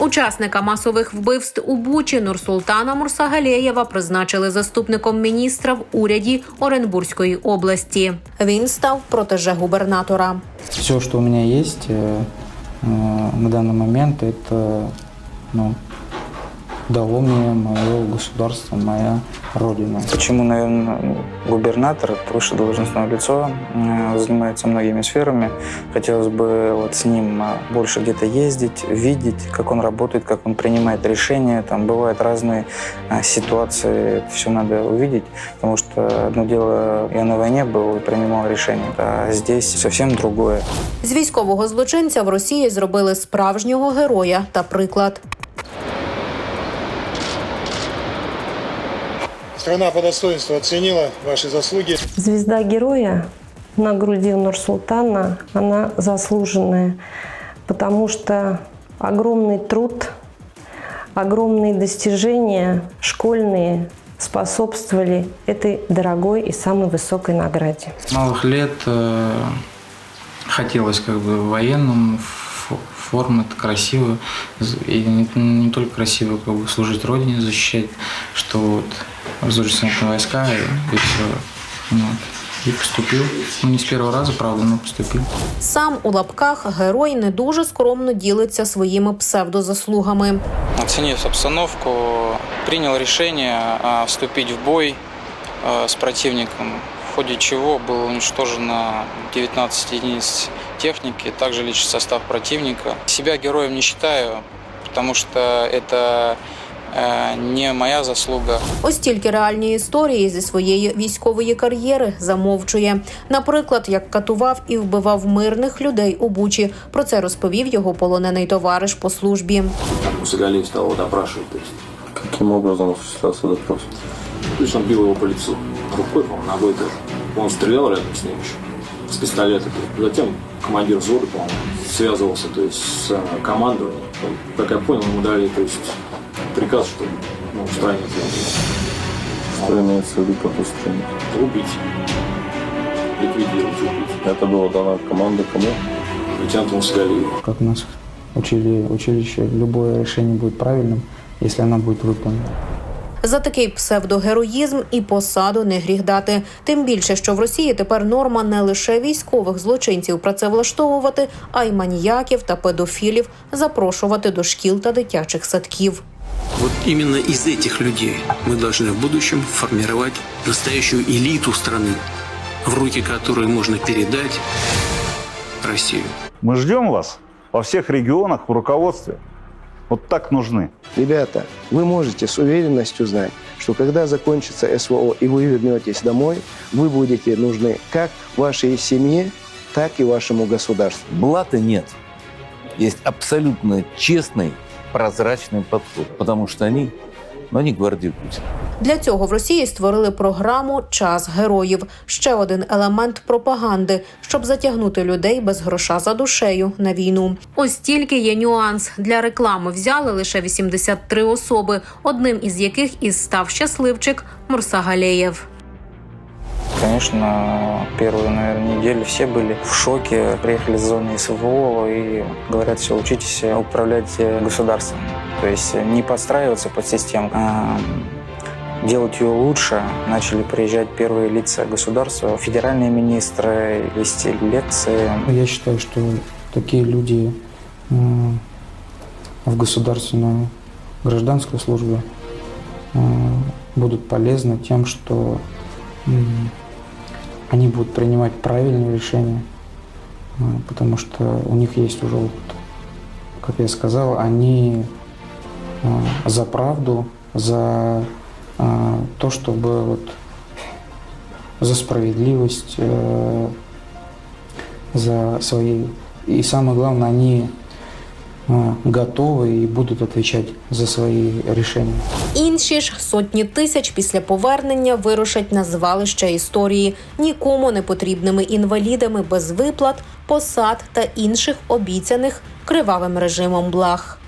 Учасника масових вбивств у Бучі Нурсултана Мурсагалєєва призначили заступником міністра в уряді Оренбурзької області. Він став протеже губернатора. Все, что у меня есть э, э, на данный момент, это ну, дало мне мое государство, моя родина. Почему, наверное, губернатор, это высшее должностное лицо, э, занимается многими сферами. Хотелось бы вот с ним э, больше где-то ездить, видеть, как он работает, как он принимает решения. Там бывают разные э, ситуации, это все надо увидеть, потому что одно дело, я на войне был и принимал решения, а здесь совсем другое. З військового злочинця в Росії зробили справжнього героя та приклад. Страна по достоинству оценила ваши заслуги. Звезда героя на груди Нурсултана, она заслуженная, потому что огромный труд, огромные достижения школьные способствовали этой дорогой и самой высокой награде. С малых лет э, хотелось как бы военным, ф- форма это красиво. И не, не только красиво как бы служить Родине, защищать, что вот воздушно-десантные войска и, и все. Вот. И поступил. Ну, не с первого раза, правда, но поступил. Сам у лапках герой не дуже скромно ділиться своїми псевдозаслугами. Оценив обстановку, принял решение а, вступить в бой а, с противником, в ходе чего было уничтожено 19 единиц техники, также личный состав противника. Себя героем не считаю, потому что это э, не моя заслуга. Ось тільки реальні історії зі своєї військової кар'єри замовчує. Наприклад, як катував і вбивав мирних людей у Бучі. Про це розповів його полонений товариш по службі. Мусагалиев стал его допрашивать. Каким образом осуществлялся допрос? то есть он бил его по лицу рукой, по-моему, ногой тоже. Он стрелял рядом с ним еще с пистолета. Затем командир взвода, по-моему, связывался то есть, с э, командованием. Как я понял, ему дали то есть, приказ, чтобы ну, устранить его. Что имеется в виду под устранением? Убить. Ликвидировать, убить. Это была дана команда кому? Лейтенанту Мусагалиеву. Как нас учили училище, любое решение будет правильным, если оно будет выполнено. За такий псевдогероїзм і посаду не гріх дати. Тим більше, що в Росії тепер норма не лише військових злочинців працевлаштовувати, а й маніяків та педофілів запрошувати до шкіл та дитячих садків. Вот именно из этих людей мы должны в будущем формировать настоящую элиту страны, в руки которой можно передать Россию. Мы ждем вас во всех регионах в руководстве. Вот так нужны. Ребята, вы можете с уверенностью знать, что когда закончится СВО и вы вернетесь домой, вы будете нужны как вашей семье, так и вашему государству. Блата нет. Есть абсолютно честный, прозрачный подход. Потому что они, ну, они гвардию Путина. Для цього в Росії створили програму Час героїв ще один елемент пропаганди, щоб затягнути людей без гроша за душею на війну. Ось тільки є нюанс для реклами. Взяли лише 83 особи, одним із яких і став щасливчик Мурсагалєєв. Конечно, первую, наверное, неделю все были в шоке. Приехали с зоны СВО и говорят, все, учитесь управлять э, государством. То есть э, не подстраиваться под систему, а делать ее лучше. Начали приезжать первые лица государства, федеральные министры, вести лекции. Я считаю, что такие люди в государственную гражданскую службу будут полезны тем, что они будут принимать правильные решения, а, потому что у них есть уже опыт. Как я сказал, они а, за правду, за а, то, чтобы вот за справедливость, э, за свои и самое главное, они а, готовы и будут отвечать за свої рішення. Інші ж сотні тисяч після повернення вирушать на звалище історії нікому не потрібними інвалідами без виплат, посад та інших обіцяних кривавим режимом благ.